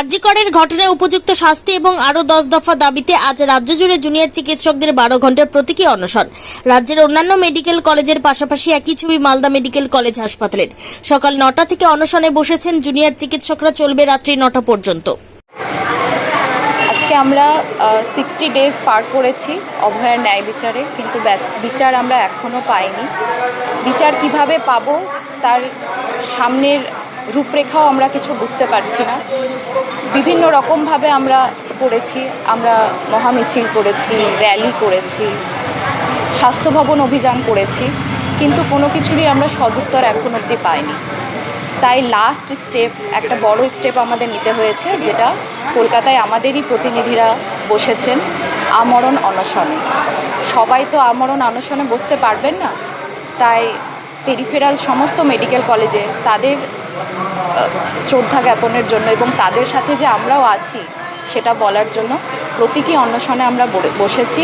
আরজিকরের ঘটনায় উপযুক্ত শাস্তি এবং আরও দশ দফা দাবিতে আজ রাজ্য জুড়ে জুনিয়র চিকিৎসকদের বারো ঘণ্টার প্রতীকী অনশন। রাজ্যের অন্যান্য মেডিকেল কলেজের পাশাপাশি একই ছবি মালদা মেডিকেল কলেজ হাসপাতালের। সকাল নটা থেকে অনশনে বসেছেন জুনিয়র চিকিৎসকরা, চলবে রাত্রি নটা পর্যন্ত। আজকে আমরা সিক্সটি ডেজ পার করেছি অভয়ার ন্যায় বিচারে, কিন্তু বিচার আমরা এখনও পাইনি। বিচার কীভাবে পাবো, তার সামনের রূপরেখাও আমরা কিছু বুঝতে পারছি না। বিভিন্ন রকমভাবে আমরা করেছি, আমরা মহামিছিল করেছি, র্যালি করেছি, স্বাস্থ্য ভবন অভিযান করেছি, কিন্তু কোনো কিছুরই আমরা সদুত্তর এখন অবধি পাইনি। তাই লাস্ট স্টেপ একটা বড় স্টেপ আমাদের নিতে হয়েছে, যেটা কলকাতায় আমাদেরই প্রতিনিধিরা বসেছেন আমরণ অনশনে। সবাই তো আমরণ অনশনে বসতে পারবেন না। তাই পেরিফেরাল সমস্ত মেডিকেল কলেজে তাদের শ্রদ্ধা জ্ঞাপনের জন্য এবং তাদের সাথে যে আমরাও আছি সেটা বলার জন্য প্রতীকী অনশনে আমরা বসেছি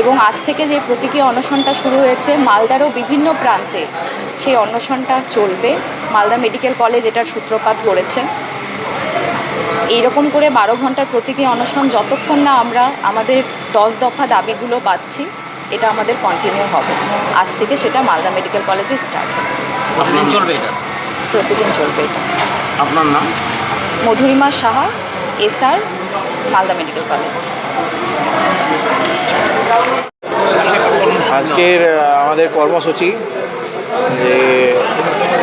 এবং আজ থেকে যে প্রতীকী অনশনটা শুরু হয়েছে মালদারও বিভিন্ন প্রান্তে সেই অনশনটা চলবে। মালদা মেডিকেল কলেজ এটার সূত্রপাত করেছে। এইরকম করে বারো ঘণ্টার প্রতীকী অনশন যতক্ষণ না আমরা আমাদের দশ দফা দাবিগুলো পাচ্ছি এটা আমাদের কন্টিনিউ হবে। আজ থেকে সেটা মালদা মেডিকেল কলেজে স্টার্ট হবে। চলবে এটা। প্রতিদিন চলবে। আপনার নাম? Madhurima Saha SR Malda medical college. আজকের আমাদের কর্মসূচি যে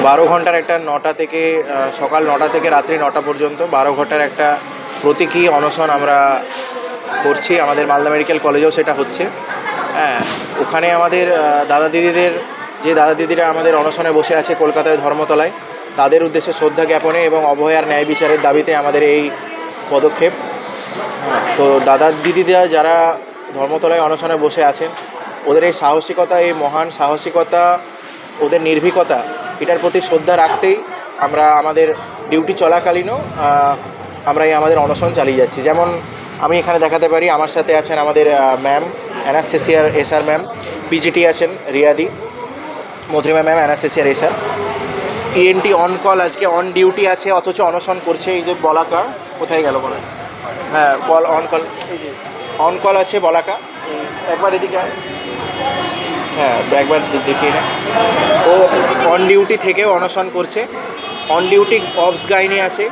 বারো ঘণ্টার একটা নটা থেকে সকাল নটা থেকে রাত্রি নটা পর্যন্ত বারো ঘণ্টার একটা প্রতীকী অনশন আমরা করছি। আমাদের মালদা মেডিকেল কলেজেও সেটা হচ্ছে। হ্যাঁ ওখানে আমাদের দাদা দিদিদের যে দাদা দিদিরা আমাদের অনশনে বসে আছে কলকাতায় ধর্মতলায় তাদের উদ্দেশ্যে শ্রদ্ধা জ্ঞাপনে এবং অভয়ার ন্যায় বিচারের দাবিতে আমাদের এই পদক্ষেপ। হ্যাঁ, তো দাদা দিদিরা যারা ধর্মতলায় অনশনে বসে আছেন ওদের এই সাহসিকতা এই মহান সাহসিকতা ওদের নির্ভীকতা এটার প্রতি শ্রদ্ধা রাখতেই আমরা আমাদের ডিউটি চলাকালীনও আমরা এই আমাদের অনশন চালিয়ে যাচ্ছি। যেমন আমি এখানে দেখাতে পারি আমার সাথে আছেন আমাদের ম্যাম অ্যানাস্থেসিয়ার এসআর ম্যাম পিজিটি আছেন রিয়াদি মধুরিমা ম্যাম অ্যানাস্থেসিয়ার এসআর ইএনটি অন কল আজকে অন ডিউটি আছে, অথচ অনশন করছে, এই যে বলাকা, কোথায় গেল বলে? হ্যাঁ কল অন কল এই যে অন কল আছে বলাকা, একবার এদিকে। হ্যাঁ একবার দে- দেখিয়ে না। ও অন ডিউটি থেকেও অনশন করছে অন ডিউটি অফস গাইনি আছে,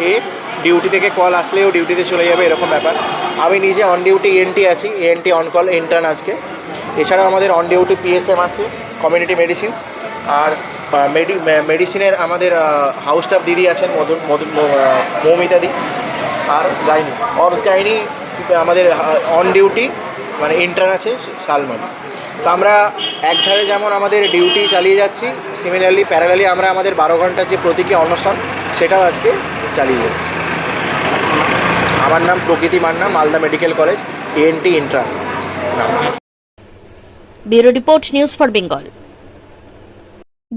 এ ডিউটি থেকে কল আসলেও ডিউটিতে চলে যাবে, এরকম ব্যাপার। আমি নিজে অন ডিউটি এনটি আছি এনটি অন কল ইন্টার্ন আজকে। এছাড়াও আমাদের অন ডিউটি পিএসএম আছে কমিউনিটি মেডিসিনস আর মেডি মেডিসিনের আমাদের হাউস স্টাফ দিদি আছেন মধু মধু আহ, মৌমিতাদি আর গাইনি। অবস গাইনি আমাদের অন ডিউটি মানে ইন্টার্ন আছে সালমান। তো আমরা একধারে যেমন আমাদের ডিউটি চালিয়ে যাচ্ছি সিমিলারলি প্যারালালি আমরা আমাদের বারো ঘণ্টার যে প্রতীকী অনশন সেটাও আজকে চালিয়ে যাচ্ছি। আমার নাম Prakriti Manna Malda medical college ENT intern bureau report news for Bengal.